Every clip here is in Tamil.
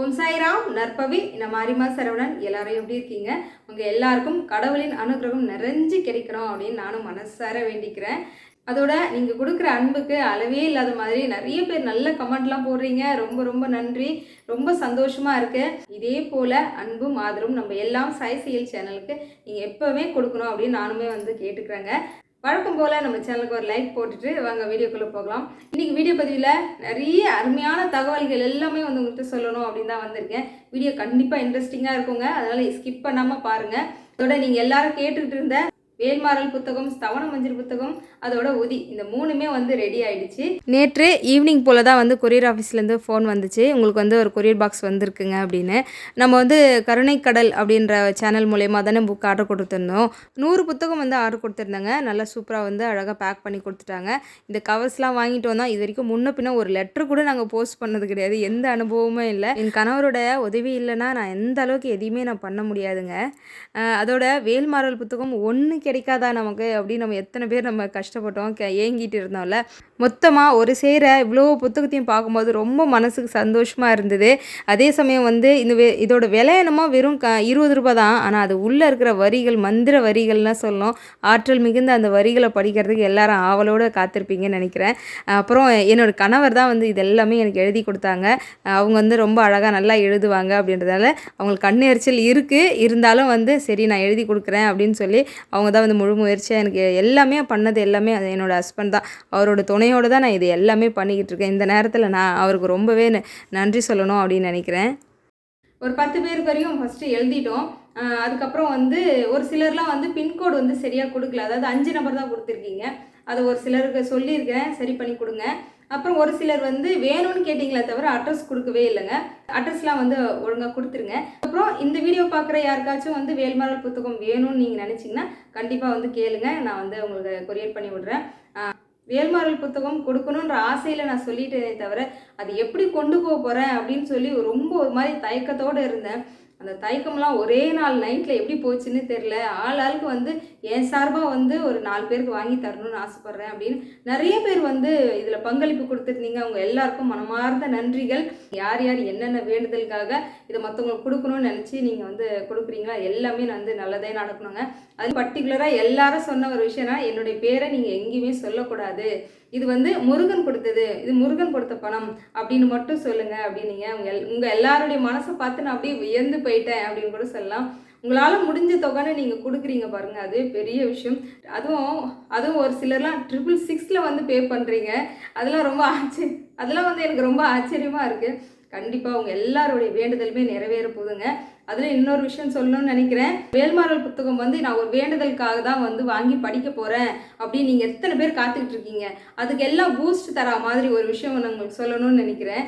ஓம் சாய்ராம் நற்பவி நான் அரிமா சரவணன் எல்லாரும் எப்படி இருக்கீங்க? உங்கள் எல்லாருக்கும் கடவுளின் அனுகிரகம் நிறைஞ்சு கிடைக்கணும் அப்படின்னு நானும் மனசார வேண்டிக்கிறேன். அதோட நீங்கள் கொடுக்குற அன்புக்கு அளவே இல்லாத மாதிரி நிறைய பேர் நல்ல கமெண்ட்லாம் போடுறீங்க. ரொம்ப ரொம்ப நன்றி. ரொம்ப சந்தோஷமாக இருக்கு. இதே போல் அன்பும் ஆதரவும் நம்ம எல்லாம் சாய் செயல் சேனலுக்கு நீங்கள் எப்போவுமே கொடுக்கணும் அப்படின்னு நானுமே வந்து கேட்டுக்கிறேங்க. வழக்கம் போல் நம்ம சேனலுக்கு ஒரு லைக் போட்டுட்டு வாங்க வீடியோக்குள்ளே போகலாம். இன்றைக்கி வீடியோ பதிவில் நிறைய அருமையான தகவல்கள் எல்லாமே வந்து உங்கள்கிட்ட சொல்லணும் அப்படின்னு தான் வந்திருக்கேன். வீடியோ கண்டிப்பாக இன்ட்ரெஸ்டிங்காக இருக்குங்க. அதனால் ஸ்கிப் பண்ணாமல் பாருங்கள் அதோட நீங்கள் எல்லாரும் கேட்டுக்கிட்டு இருந்த வேல்மாறல் புத்தகம் ஸ்தவன மஞ்சள் புத்தகம் அதோட உதி இந்த மூணுமே வந்து ரெடி ஆயிடுச்சு. நேற்று ஈவினிங் போல் தான் வந்து கொரியர் ஆஃபீஸ்லேருந்து ஃபோன் வந்துச்சு. உங்களுக்கு வந்து ஒரு கொரியர் பாக்ஸ் வந்திருக்குங்க அப்படின்னு. நம்ம வந்து கருணைக்கடல் அப்படின்ற சேனல் மூலயமா தானே புக் ஆர்டர் கொடுத்துருந்தோம். நூறு புத்தகம் வந்து ஆர்டர் கொடுத்துருந்தாங்க. நல்லா சூப்பராக வந்து அழகாக பேக் பண்ணி கொடுத்துட்டாங்க. இந்த கவர்ஸ்லாம் வாங்கிட்டு வந்தால் இது வரைக்கும் முன்ன பின்ன ஒரு லெட்டர் கூட நாங்கள் போஸ்ட் பண்ணது கிடையாது. எந்த அனுபவமும் இல்லை. என் கணவரோட உதவி இல்லைன்னா நான் எந்த அளவுக்கு எதையுமே நான் பண்ண முடியாதுங்க. அதோட வேல்மாரல் புத்தகம் ஒன்று கிடைக்காதா நமக்கு அப்படின்னு நம்ம எத்தனை பேர் நம்ம கஷ்டப்பட்டோம் ஏங்கிட்டு இருந்தோம்ல. மொத்தமாக ஒரு சேர இவ்வளோ புத்தகத்தையும் பார்க்கும்போது ரொம்ப மனசுக்கு சந்தோஷமாக இருந்தது. அதே சமயம் வந்து இந்த வே இதோட விலை என்னமோ வெறும் க இருபது ரூபா தான். ஆனால் அது உள்ளே இருக்கிற வரிகள் மந்திர வரிகள்லாம் சொல்லணும். ஆற்றல் மிகுந்த அந்த வரிகளை படிக்கிறதுக்கு எல்லாரும் ஆவலோடு காத்திருப்பீங்கன்னு நினைக்கிறேன். அப்புறம் என்னோட கணவர் தான் வந்து இது எல்லாமே எனக்கு எழுதி கொடுத்தாங்க. அவங்க வந்து ரொம்ப அழகாக நல்லா எழுதுவாங்க அப்படின்றதால அவங்களுக்கு கண் எரிச்சல் இருக்குது இருந்தாலும் வந்து சரி நான் எழுதி கொடுக்குறேன் அப்படின்னு சொல்லி அவங்க தான் வந்து முழு முயற்சியாக எனக்கு எல்லாமே பண்ணது எல்லாமே அது என்னோட ஹஸ்பண்ட் தான். அவரோட துணையோடு தான் நான் இது எல்லாமே பண்ணிக்கிட்டு இருக்கேன். இந்த நேரத்தில் நான் அவருக்கு ரொம்பவே ந- நன்றி சொல்லணும் அப்படின்னு நினைக்கிறேன். ஒரு பத்து பேர் வரையும் ஃபஸ்ட்டு எழுதிட்டோம். அதுக்கப்புறம் வந்து ஒரு சிலர்லாம் வந்து பின்கோடு வந்து சரியாக கொடுக்கல. அதாவது அஞ்சு நம்பர் தான் கொடுத்துருக்கீங்க. அதை ஒரு சிலருக்கு சொல்லியிருக்கேன். சரி பண்ணி கொடுங்க. அப்புறம் ஒரு சிலர் வந்து வேணும்னு கேட்டிங்களே தவிர அட்ரஸ் கொடுக்கவே இல்லைங்க. அட்ரஸ்லாம் வந்து ஒழுங்காக கொடுத்துருங்க. அப்புறம் இந்த வீடியோ பார்க்குற யாருக்காச்சும் வந்து வேல்மரல் புத்தகம் வேணும்னு நீங்கள் நினச்சிங்கன்னா கண்டிப்பாக வந்து கேளுங்க. நான் வந்து உங்களுக்கு கொரியர் பண்ணி விட்றேன். வேல்மாரல் புத்தகம் கொடுக்கணுன்ற ஆசையில் நான் சொல்லிட்டேனே தவிர அது எப்படி கொண்டு போக போகிறேன் அப்படின்னு சொல்லி ரொம்ப ஒரு மாதிரி தயக்கத்தோடு இருந்தேன். அந்த தயக்கம்லாம் ஒரே நாள் நைட்டில் எப்படி போச்சுன்னு தெரில ஆள் ஆளுக்கு வந்து என் சார்பாக வந்து ஒரு நாலு பேருக்கு வாங்கி தரணும்னு ஆசைப்பட்றேன் அப்படின்னு நிறைய பேர் வந்து இதில் பங்களிப்பு கொடுத்துருந்தீங்க. அவங்க எல்லாருக்கும் மனமார்ந்த நன்றிகள். யார் யார் என்னென்ன வேண்டுதலுக்காக இதை மற்றவங்களுக்கு கொடுக்கணும்னு நினச்சி நீங்கள் வந்து கொடுக்குறீங்களா? எல்லாமே நான் வந்து நல்லதே நடக்கணுங்க. அது பர்டிகுலராக எல்லாரும் சொன்ன ஒரு விஷயம்னா என்னுடைய பேரை நீங்கள் எங்கேயுமே சொல்லக்கூடாது. இது வந்து முருகன் கொடுத்தது. இது முருகன் கொடுத்த பணம் அப்படின்னு மட்டும் சொல்லுங்கள் அப்படின்னீங்க. உங்கள் எல் உங்கள் எல்லாருடைய மனசை பார்த்து நான் அப்படியே வியந்து போயிட்டேன் அப்படின்னு கூட சொல்லலாம். உங்களால் முடிஞ்ச தொகைன்னு நீங்கள் கொடுக்குறீங்க பாருங்கள் அது பெரிய விஷயம். அதுவும் அதுவும் ஒரு சிலர்லாம் ட்ரிபிள் சிக்ஸில் வந்து பே பண்ணுறீங்க அதெல்லாம் ரொம்ப ஆச்சரிய அதெல்லாம் வந்து எனக்கு ரொம்ப ஆச்சரியமாக இருக்குது கண்டிப்பாக உங்கள் எல்லாருடைய வேண்டுதலுமே நிறைவேற போகுதுங்க அதில் இன்னொரு விஷயம் சொல்லணும்னு நினைக்கிறேன். வேல்மாறல் புத்தகம் வந்து நான் ஒரு வேண்டுதலுக்காக தான் வந்து வாங்கி படிக்க போகிறேன் அப்படின்னு நீங்கள் எத்தனை பேர் காத்துக்கிட்டு இருக்கீங்க? அதுக்கு எல்லாம் பூஸ்ட் தர மாதிரி ஒரு விஷயம் நான் உங்களுக்கு சொல்லணும்னு நினைக்கிறேன்.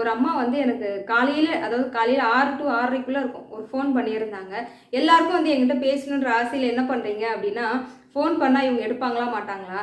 ஒரு அம்மா வந்து எனக்கு காலையில் அதாவது காலையில் ஆறு டு ஆறரைக்குள்ளே இருக்கும். ஒரு ஃபோன் பண்ணியிருந்தாங்க. எல்லாருக்கும் வந்து என்கிட்ட பேசணுன்ற ஆசையில் என்ன பண்ணுறீங்க அப்படின்னா ஃபோன் பண்ணால் இவங்க எடுப்பாங்களா மாட்டாங்களா?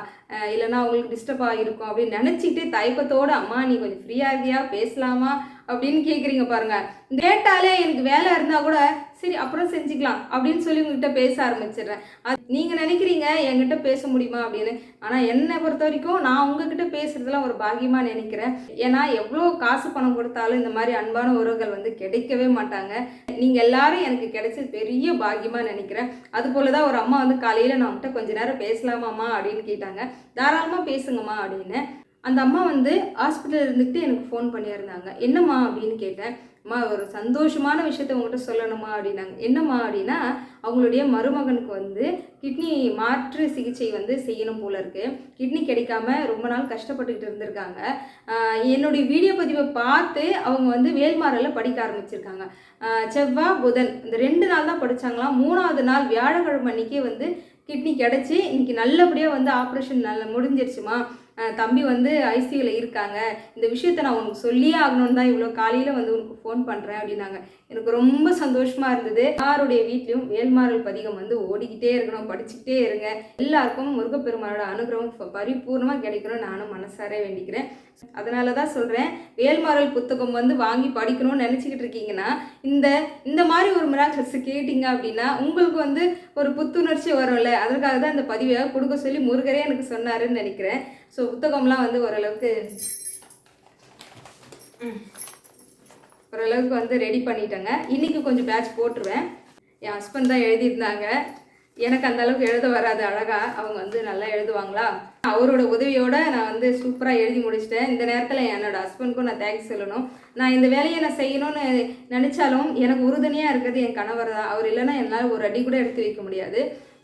இல்லைனா இல்லைன்னா அவங்களுக்கு டிஸ்டர்ப் ஆகிருக்கும் அப்படின்னு நினச்சிக்கிட்டே தயக்கத்தோடு அம்மா நீ கொஞ்சம் ஃப்ரீயாக இருக்கியா? பேசலாமா? அப்படின்னு கேட்குறீங்க பாருங்க. கேட்டாலே எனக்கு வேலை இருந்தால் கூட சரி அப்புறம் செஞ்சுக்கலாம் அப்படின்னு சொல்லி உங்ககிட்ட பேச ஆரம்பிச்சிடுறேன். அது நீங்கள் நினைக்கிறீங்க என்கிட்ட பேச முடியுமா அப்படின்னு. ஆனால் என்னை பொறுத்த வரைக்கும் நான் உங்ககிட்ட பேசுகிறதுலாம் ஒரு பாக்கியமாக நினைக்கிறேன். ஏன்னா எவ்வளோ காசு பணம் கொடுத்தாலும் இந்த மாதிரி அன்பான உறவுகள் வந்து கிடைக்கவே மாட்டாங்க. நீங்கள் எல்லாரும் எனக்கு கிடைச்சது பெரிய பாக்கியமாக நினைக்கிறேன். அது போல தான் ஒரு அம்மா வந்து காலையில் நான் உங்ககிட்ட கொஞ்ச நேரம் பேசலாமாம்மா அப்படின்னு கேட்டாங்க. தாராளமாக பேசுங்கம்மா அப்படின்னு. அந்த அம்மா வந்து ஹாஸ்பிட்டலில் இருந்துக்கிட்டு எனக்கு ஃபோன் பண்ணியிருந்தாங்க. என்னம்மா அப்படின்னு கேட்டேன். அம்மா ஒரு சந்தோஷமான விஷயத்த உங்கள்கிட்ட சொல்லணுமா அப்படின்னாங்க. என்னம்மா அப்படின்னா அவங்களுடைய மருமகனுக்கு வந்து கிட்னி மாற்று சிகிச்சை வந்து செய்யணும் போல இருக்குது கிட்னி கிடைக்காம ரொம்ப நாள் கஷ்டப்பட்டுக்கிட்டு இருந்திருக்காங்க. என்னுடைய வீடியோ பதிவை பார்த்து அவங்க வந்து வேல்மாறலில் படிக்க ஆரம்பிச்சிருக்காங்க. செவ்வா செவ்வாய் புதன் இந்த ரெண்டு நாள் தான் படிச்சாங்களாம் மூணாவது நாள் வியாழக்கிழமை அன்றைக்கே வந்து கிட்னி கிடச்சி இன்றைக்கி நல்லபடியாக வந்து ஆப்ரேஷன் நல்ல முடிஞ்சிருச்சுமா? தம்பி வந்து ஐசியூவில் இருக்காங்க. இந்த விஷயத்த நான் உனக்கு சொல்லியே ஆகணும்னு தான் இவ்வளோ காலையில் வந்து உனக்கு ஃபோன் பண்ணுறேன் அப்படின்னாங்க. எனக்கு ரொம்ப சந்தோஷமாக இருந்தது. யாருடைய வீட்லேயும் வேல்மாறல் பதிகம் வந்து ஓடிக்கிட்டே இருக்கணும். படிச்சுக்கிட்டே இருங்க. எல்லாருக்கும் முருகப்பெருமானோட அனுகிரகம் பரிபூர்ணமாக கிடைக்கணும்னு நானும் மனசார வேண்டிக்கிறேன். அதனால தான் சொல்கிறேன் வேல்மாறல் புத்தகம் வந்து வாங்கி படிக்கணும்னு நினச்சிக்கிட்டு இருக்கீங்கன்னா இந்த இந்த மாதிரி ஒரு மிராக்கல்ஸ் கேட்டிங்க அப்படின்னா உங்களுக்கு வந்து ஒரு புத்துணர்ச்சி வரும்ல. அதற்காக தான் இந்த பதிவை கொடுக்க சொல்லி முருகரே எனக்கு சொன்னாருன்னு நினைக்கிறேன். ஸோ புத்தகம்லாம் வந்து ஓரளவுக்கு ஓரளவுக்கு வந்து ரெடி பண்ணிட்டேங்க. இன்றைக்கி கொஞ்சம் பேட்ச் போட்டுருவேன். என் ஹஸ்பண்ட் தான் எழுதியிருந்தாங்க. எனக்கு அந்த அளவுக்கு எழுத வராது அழகாக அவங்க வந்து நல்லா எழுதுவாங்களா? அவரோட உதவியோட நான் வந்து சூப்பராக எழுதி முடிச்சிட்டேன். இந்த நேரத்தில் என்னோட ஹஸ்பண்ட்க்கும் நான் தேங்க்ஸ் சொல்லணும். நான் இந்த வேலையை நான் செய்யணும்னு நினச்சாலும் எனக்கு உறுதுணையாக இருக்கிறது என் கணவர் தான். அவர் இல்லைன்னா என்னால் ஒரு அடி கூட எடுத்து வைக்க முடியாது.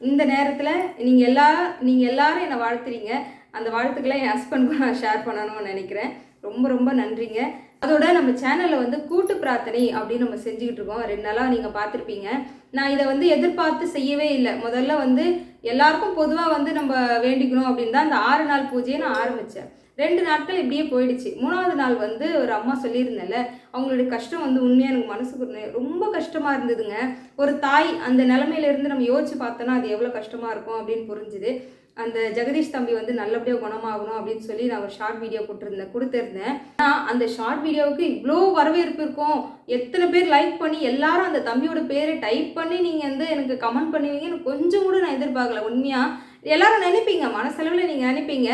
இந்த நேரத்தில் நீங்கள் எல்லா நீங்கள் எல்லாரும் என்னை வாழ்த்துறீங்க. அந்த வாழ்த்துக்களை என் ஹஸ்பண்ட்க்கும் நான் ஷேர் பண்ணணும்னு நினைக்கிறேன். ரொம்ப ரொம்ப நன்றிங்க. அதோட நம்ம சேனலில் வந்து கூட்டு பிரார்த்தனை அப்படின்னு நம்ம செஞ்சுக்கிட்டு இருக்கோம். ரெண்டு நாளாக நீங்கள் பார்த்துருப்பீங்க. நான் இதை வந்து எதிர்பார்த்து செய்யவே இல்லை. முதல்ல வந்து எல்லாருக்கும் பொதுவாக வந்து நம்ம வேண்டிக்கணும் அப்படின்னு தான் அந்த ஆறு நாள் பூஜையை நான் ஆரம்பித்தேன் ரெண்டு நாட்கள் இப்படியே போயிடுச்சு. மூணாவது நாள் வந்து ஒரு அம்மா சொல்லியிருந்தேன்ல அவங்களுடைய கஷ்டம் வந்து உண்மையாக எனக்கு மனசுக்கு ரொம்ப கஷ்டமாக இருந்ததுங்க. ஒரு தாய் அந்த நிலமையில இருந்து நம்ம யோசிச்சு பார்த்தோன்னா அது எவ்வளோ கஷ்டமாக இருக்கும் அப்படின்னு புரிஞ்சுது. அந்த ஜெகதீஷ் தம்பி வந்து நல்லபடியாக குணமாகணும் அப்படின்னு சொல்லி நான் ஒரு ஷார்ட் வீடியோ கொடுத்துருந்தேன் கொடுத்துருந்தேன். ஆனால் அந்த ஷார்ட் வீடியோவுக்கு இவ்வளோ வரவேற்பு இருக்கும். எத்தனை பேர் லைக் பண்ணி எல்லாரும் அந்த தம்பியோட பேரை டைப் பண்ணி நீங்கள் வந்து எனக்கு கமெண்ட் பண்ணுவீங்கன்னு கொஞ்சம் கூட நான் எதிர்பார்க்கல உண்மையாக எல்லாரும் நினைப்பீங்க மனசளவில் நீங்கள் நினைப்பீங்க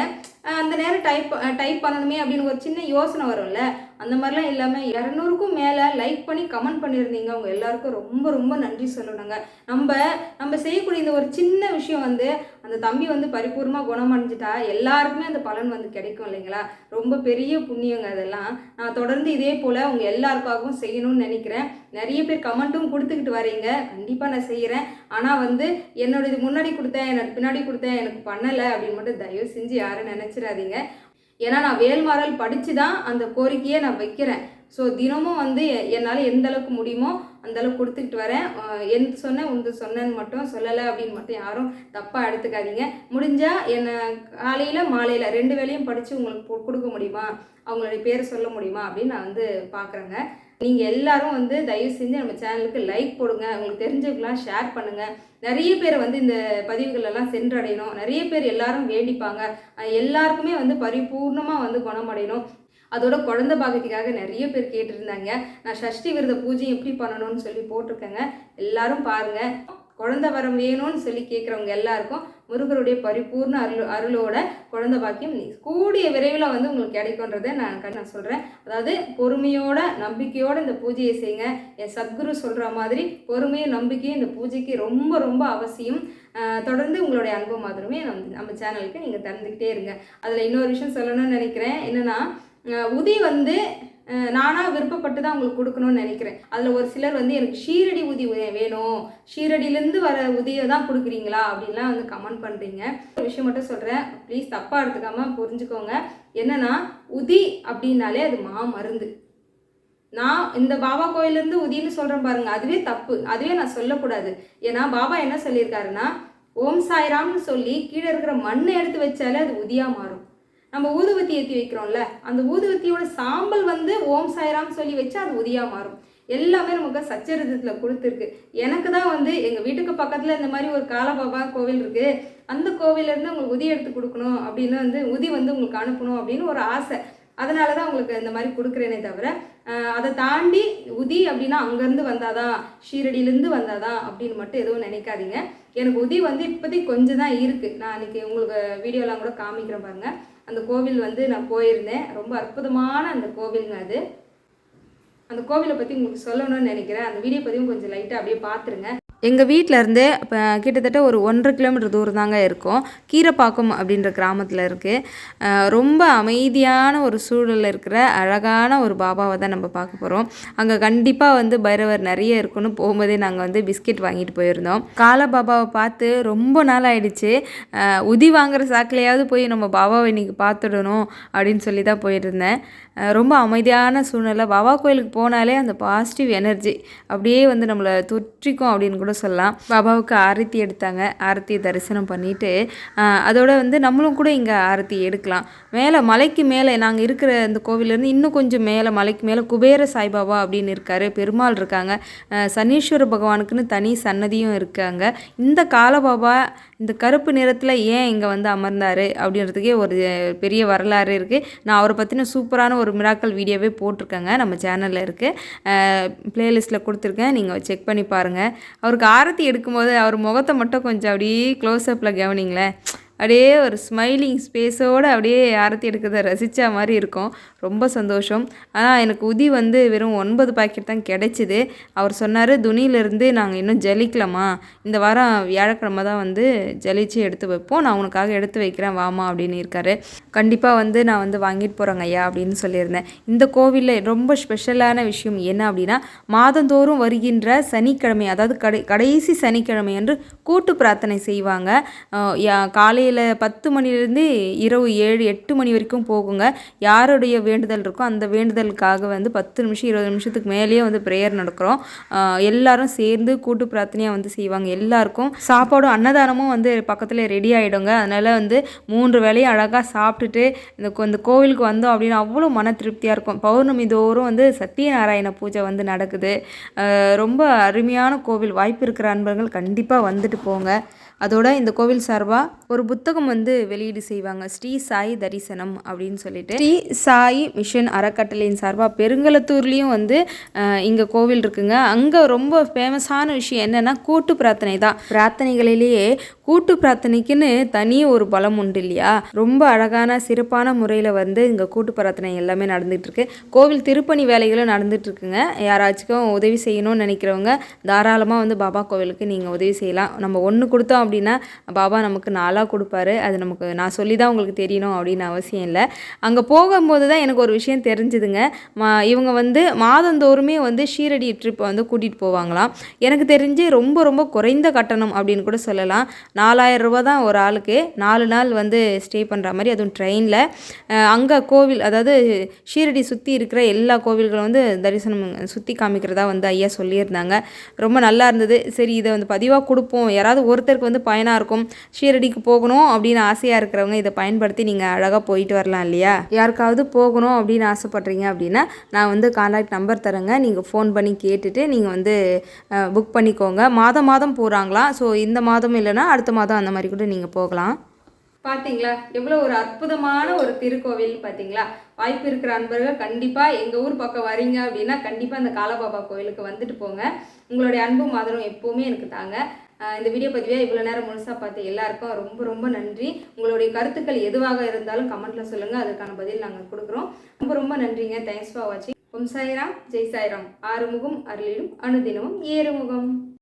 அந்த நேரம் டைப் டைப் பண்ணணுமே அப்படின்னு ஒரு சின்ன யோசனை வரும்ல. அந்த மாதிரிலாம் இல்லாமல் இரநூறுக்கும் மேலே லைக் பண்ணி கமெண்ட் பண்ணியிருந்தீங்க. அவங்க எல்லாருக்கும் ரொம்ப ரொம்ப நன்றி சொல்லணுங்க. நம்ம நம்ம செய்யக்கூடிய இந்த ஒரு சின்ன விஷயம் வந்து அந்த தம்பி வந்து பரிபூர்ணமாக குணமடைஞ்சிட்டா எல்லாருக்குமே அந்த பலன் வந்து கிடைக்கும் இல்லைங்களா? ரொம்ப பெரிய புண்ணியங்க அதெல்லாம். நான் தொடர்ந்து இதே போல் உங்கள் எல்லாருக்காகவும் செய்யணும்னு நினைக்கிறேன். நிறைய பேர் கமெண்ட்டும் கொடுத்துக்கிட்டு வரீங்க. கண்டிப்பாக நான் செய்கிறேன் ஆனால் வந்து என்னோட இது முன்னாடி கொடுத்தேன் எனக்கு பின்னாடி கொடுத்தேன் எனக்கு பண்ணலை அப்படின்னு மட்டும் தயவு செஞ்சு யாரும் நினச்சிடாதீங்க. ஏன்னா நான் வேல்மாறல் படித்து தான் அந்த கோரிக்கையை நான் வைக்கிறேன். ஸோ தினமும் வந்து எ- என்னால் எந்த அளவுக்கு முடியுமோ அந்த அளவுக்கு கொடுத்துக்கிட்டு வரேன். என் எந்த சொன்னேன் உந்து சொன்னேன்னு மட்டும் சொல்லலை அப்படின்னு மட்டும் யாரும் தப்பாக எடுத்துக்காதீங்க. முடிஞ்சால் என்னை காலையில் மாலையில் ரெண்டு வேளையும் படித்து உங்களுக்கு கொடுக்க முடியுமா? அவங்களுடைய பேரை சொல்ல முடியுமா? அப்படின்னு நான் வந்து பார்க்குறேங்க நீங்கள் எல்லாரும் வந்து தயவு செஞ்சு நம்ம சேனலுக்கு லைக் போடுங்க. உங்களுக்கு தெரிஞ்சவங்களாம் ஷேர் பண்ணுங்கள் நிறைய பேர் வந்து இந்த பதிவுகளெல்லாம் சென்றடையணும். நிறைய பேர் எல்லாரும் வேண்டிப்பாங்க. எல்லாருக்குமே வந்து பரிபூர்ணமாக வந்து குணமடையணும். அதோட குழந்த பாகத்துக்காக நிறைய பேர் கேட்டிருந்தாங்க. நான் சஷ்டி விரத பூஜை எப்படி பண்ணணும்னு சொல்லி போட்டிருக்கேங்க. எல்லாரும் பாருங்கள் குழந்தை வரம் வேணும்னு சொல்லி கேட்குறவங்க எல்லாருக்கும் முருகருடைய பரிபூர்ண அருள் அருளோட குழந்தை பாக்கியம் கூடிய விரைவில் வந்து உங்களுக்கு கிடைக்குன்றதை நான் கண் நான் சொல்கிறேன் அதாவது பொறுமையோட நம்பிக்கையோட இந்த பூஜையை செய்யுங்க என் சத்குரு சொல்கிற மாதிரி பொறுமையும் நம்பிக்கையும் இந்த பூஜைக்கு ரொம்ப ரொம்ப அவசியம். தொடர்ந்து உங்களுடைய அன்பு மாத்திரமே நம் நம்ம சேனலுக்கு நீங்கள் தந்துக்கிட்டே இருங்க. அதில் இன்னொரு விஷயம் சொல்லணும்னு நினைக்கிறேன். என்னென்னா உதி வந்து நானாக விருப்பப்பட்டு தான் உங்களுக்கு கொடுக்கணும்னு நினைக்கிறேன். அதில் ஒரு சிலர் வந்து எனக்கு ஷீரடி உதி வேணும். ஷீரடியிலேருந்து வர உதியை தான் கொடுக்குறீங்களா அப்படின்லாம் வந்து கமெண்ட் பண்ணுறீங்க ஒரு விஷயம் மட்டும் சொல்கிறேன் ப்ளீஸ் தப்பாக எடுத்துக்காமல் புரிஞ்சுக்கோங்க. என்னென்னா உதி அப்படின்னாலே அது மா மருந்து. நான் இந்த பாபா கோயிலேருந்து உதின்னு சொல்கிறேன் பாருங்க. அதுவே தப்பு. அதுவே நான் சொல்லக்கூடாது. ஏன்னா பாபா என்ன சொல்லியிருக்காருன்னா ஓம் சாய்ராம்னு சொல்லி கீழே இருக்கிற மண்ணை எடுத்து வச்சாலே அது உதியாக மாறும். நம்ம ஊதுவத்தி ஏற்றி வைக்கிறோம்ல அந்த ஊதுவத்தியோட சாம்பல் வந்து ஓம் சாய்ராம் சொல்லி வச்சு அது உதியாக மாறும். எல்லாமே நமக்கு சச்சரிதத்தில் கொடுத்துருக்கு. எனக்கு தான் வந்து எங்கள் வீட்டுக்கு பக்கத்தில் இந்த மாதிரி ஒரு காலபாபா கோவில் இருக்குது அந்த கோவிலேருந்து உங்களுக்கு உதி எடுத்து கொடுக்கணும் அப்படின்னு வந்து உதி வந்து உங்களுக்கு அனுப்பணும் அப்படின்னு ஒரு ஆசை. அதனால தான் உங்களுக்கு இந்த மாதிரி கொடுக்குறேனே தவிர அதை தாண்டி உதி அப்படின்னா அங்கேருந்து வந்தாதான் ஷீரடியிலேருந்து வந்தாதான் அப்படின்னு மட்டும் எதுவும் நினைக்காதீங்க. எனக்கு உதி வந்து இப்போதைக்கு கொஞ்சம் தான் இருக்குது நான் அன்றைக்கி உங்களுக்கு வீடியோலாம் கூட காமிக்கிறேன் பாருங்கள் அந்த கோவில் வந்து நான் போயிருந்தேன். ரொம்ப அற்புதமான அந்த கோவிலுங்க அது. அந்த கோவிலை பற்றி உங்களுக்கு சொல்லணும்னு நினைக்கிறேன். அந்த வீடியோ பதிவும் கொஞ்சம் லைட்டாக அப்படியே பார்த்துருங்க. எங்கள் வீட்டிலருந்து இப்போ கிட்டத்தட்ட ஒரு ஒன்றரை கிலோமீட்டர் தூரம் தாங்க இருக்கும். கீரைப்பாக்கம் அப்படின்ற கிராமத்தில் இருக்குது ரொம்ப அமைதியான ஒரு சூழலில் இருக்கிற அழகான ஒரு பாபாவை தான் நம்ம பார்க்க போகிறோம் அங்கே கண்டிப்பாக வந்து பைரவர் நிறைய இருக்குன்னு போகும்போதே நாங்கள் வந்து பிஸ்கெட் வாங்கிட்டு போயிருந்தோம். கால பாபாவை பார்த்து ரொம்ப நாள் ஆயிடுச்சு. உதி வாங்குற சாக்கிலையாவது போய் நம்ம பாபாவை இன்னைக்கு பார்த்துடணும் அப்படின்னு சொல்லி தான் போயிருந்தேன். ரொம்ப அமைதியான சூழ்நிலை. பாபா கோயிலுக்கு போனாலே அந்த பாசிட்டிவ் எனர்ஜி அப்படியே வந்து நம்மளை தொற்றிக்கும் அப்படின்னு கூட சொல்லலாம். பாபாவுக்கு ஆரத்தி எடுத்தாங்க. ஆரத்தி தரிசனம் பண்ணிட்டு அதோட வந்து நம்மளும் கூட இங்கே ஆரத்தி எடுக்கலாம். மேலே மலைக்கு மேலே நாங்கள் இருக்கிற இந்த கோவிலேருந்து இன்னும் கொஞ்சம் மேலே மலைக்கு மேலே குபேர சாய்பாபா அப்படின்னு இருக்கார். பெருமாள் இருக்காங்க. சனீஸ்வர பகவானுக்குன்னு தனி சன்னதியும் இருக்காங்க. இந்த காலபாபா இந்த கருப்பு நிறத்தில் ஏன் இங்கே வந்து அமர்ந்தார் அப்படின்றதுக்கே ஒரு பெரிய வரலாறு இருக்குது நான் அவரை பற்றின சூப்பரான ஒரு மிராக்கல் வீடியோவே போட்டிருக்கேங்க நம்ம சேனலில் இருக்குது ப்ளேலிஸ்ட்டில் கொடுத்துருக்கேன் நீங்கள் செக் பண்ணி பாருங்கள் அவருக்கு ஆரத்தி எடுக்கும்போது அவர் முகத்தை மட்டும் கொஞ்சம் அப்படியே க்ளோஸ்அப்பில் கவனிங்களேன். அப்படியே ஒரு ஸ்மைலிங் ஸ்பேஸோடு அப்படியே ஆரத்தி எடுக்கிறத ரசித்த மாதிரி இருக்கும். ரொம்ப சந்தோஷம். ஆனால் எனக்கு உதி வந்து வெறும் ஒன்பது பாக்கெட் தான் கிடைச்சிது. அவர் சொன்னார் துணியிலேருந்து நாங்கள் இன்னும் ஜலிக்கலாமா இந்த வாரம் வியாழக்கிழமை தான் வந்து ஜலிச்சு எடுத்து வைப்போம். நான் உனக்காக எடுத்து வைக்கிறேன் வாமா அப்படின்னு இருக்காரு. கண்டிப்பாக வந்து நான் வந்து வாங்கிட்டு போகிறேங்க ஐயா அப்படின்னு சொல்லியிருந்தேன். இந்த கோவிலில் ரொம்ப ஸ்பெஷலான விஷயம் என்ன அப்படின்னா மாதந்தோறும் வருகின்ற சனிக்கிழமை அதாவது கடை கடைசி சனிக்கிழமை அன்று கூட்டு பிரார்த்தனை செய்வாங்க. காலை காலையில் பத்து மணிலேருந்து இரவு ஏழு எட்டு மணி வரைக்கும் போகுங்க. யாருடைய வேண்டுதல் இருக்கோ அந்த வேண்டுதலுக்காக வந்து பத்து நிமிஷம் இருபது நிமிஷத்துக்கு மேலேயே வந்து ப்ரேயர் நடக்கிறோம். எல்லாரும் சேர்ந்து கூட்டு பிரார்த்தனையாக வந்து செய்வாங்க. எல்லாருக்கும் சாப்பாடும் அன்னதானமும் வந்து பக்கத்தில் ரெடி ஆகிடுங்க அதனால் வந்து மூன்று வேளையும் அழகாக சாப்பிட்டுட்டு இந்த இந்த கோவிலுக்கு வந்தோம் அப்படின்னு அவ்வளோ மன திருப்தியாக இருக்கும். பௌர்ணமி தோறும் வந்து சத்யநாராயண பூஜை வந்து நடக்குது. ரொம்ப அருமையான கோவில். வாய்ப்பு இருக்கிற அன்பர்கள் கண்டிப்பாக வந்துட்டு போங்க. அதோட இந்த கோவில் சார்பாக ஒரு புத்தகம் வந்து வெளியீடு செய்வாங்க. ஸ்ரீ சாய் தரிசனம் அப்படின்னு சொல்லிட்டு. ஸ்ரீ சாய் மிஷன் அறக்கட்டளையின் சார்பாக பெருங்கலத்தூர்லேயும் வந்து இங்கே கோவில் இருக்குங்க. அங்கே ரொம்ப ஃபேமஸான விஷயம் என்னென்னா கூட்டு பிரார்த்தனை தான் பிரார்த்தனைகளிலேயே கூட்டு பிரார்த்தனைக்குன்னு தனி ஒரு பலம் உண்டு இல்லையா? ரொம்ப அழகான சிறப்பான முறையில் வந்து இங்கே கூட்டு பிரார்த்தனை எல்லாமே நடந்துட்டு இருக்கு கோவில் திருப்பணி வேலைகளும் நடந்துட்டு இருக்குங்க யாராச்சுக்கும் உதவி செய்யணும்னு நினைக்கிறவங்க தாராளமாக வந்து பாபா கோவிலுக்கு நீங்கள் உதவி செய்யலாம். நம்ம ஒன்று கொடுத்தோம் அப்படின்னா பாபா நமக்கு நாளாக கொடுப்பாரு. அது நமக்கு நான் சொல்லி தான் உங்களுக்கு தெரியணும் அப்படின்னு அவசியம் இல்லை. அங்கே போகும்போது தான் எனக்கு ஒரு விஷயம் தெரிஞ்சுதுங்க. மா இவங்க வந்து மாதந்தோறுமே வந்து ஷீரடி ட்ரிப்பை வந்து கூட்டிகிட்டு போவாங்களாம். எனக்கு தெரிஞ்சு ரொம்ப ரொம்ப குறைந்த கட்டணம் அப்படின்னு கூட சொல்லலாம். நாலாயிரம் ரூபா தான் ஒரு ஆளுக்கு. நாலு நாள் வந்து ஸ்டே பண்ணுற மாதிரி அதுவும் ட்ரெயினில். அங்கே கோவில் அதாவது ஷீரடி சுற்றி இருக்கிற எல்லா கோவில்களும் வந்து தரிசனம் சுற்றி காமிக்கிறதா வந்து ஐயா சொல்லியிருந்தாங்க. ரொம்ப நல்லா இருந்தது. சரி இதை வந்து பதிவாக கொடுப்போம். யாராவது ஒருத்தருக்கு வந்து பயனாக இருக்கும். ஷீரடிக்கு போகணும் அப்படின்னு ஆசையாக இருக்கிறவங்க இதை பயன்படுத்தி நீங்கள் அழகாக போயிட்டு வரலாம் இல்லையா? யாருக்காவது போகணும் அப்படின்னு ஆசைப்பட்றீங்க அப்படின்னா நான் வந்து கான்டாக்ட் நம்பர் தரேங்க. நீங்கள் ஃபோன் பண்ணி கேட்டுட்டு நீங்கள் வந்து புக் பண்ணிக்கோங்க. மாதம் மாதம் போகிறாங்களாம் ஸோ இந்த மாதம் இல்லைன்னா அடுத்த மாதம் அந்த மாதிரி கூட நீங்கள் போகலாம். பார்த்தீங்களா எவ்வளோ ஒரு அற்புதமான ஒரு திருக்கோவில் பார்த்தீங்களா வாய்ப்பு இருக்கிற அன்பர்கள் கண்டிப்பாக எங்கள் ஊர் பக்கம் வரீங்க அப்படின்னா கண்டிப்பாக அந்த காலபாபா கோவிலுக்கு வந்துட்டு போங்க. உங்களுடைய அன்பும் ஆதரவும் எப்போவுமே எனக்கு தாங்க. இந்த வீடியோ பதிவை இவ்வளோ நேரம் முழுசாக பார்த்து எல்லாருக்கும் ரொம்ப ரொம்ப நன்றி. உங்களுடைய கருத்துக்கள் எதுவாக இருந்தாலும் கமெண்ட்டில் சொல்லுங்கள் அதுக்கான பதில் நாங்கள் கொடுக்குறோம். ரொம்ப ரொம்ப நன்றிங்க. தேங்க்ஸ் ஃபார் வாட்சிங் ஓம் சாய்ராம். ஜெய் சாய்ராம். ஆறுமுகம் அருளிலும் அனுதினமும் ஏறுமுகம்.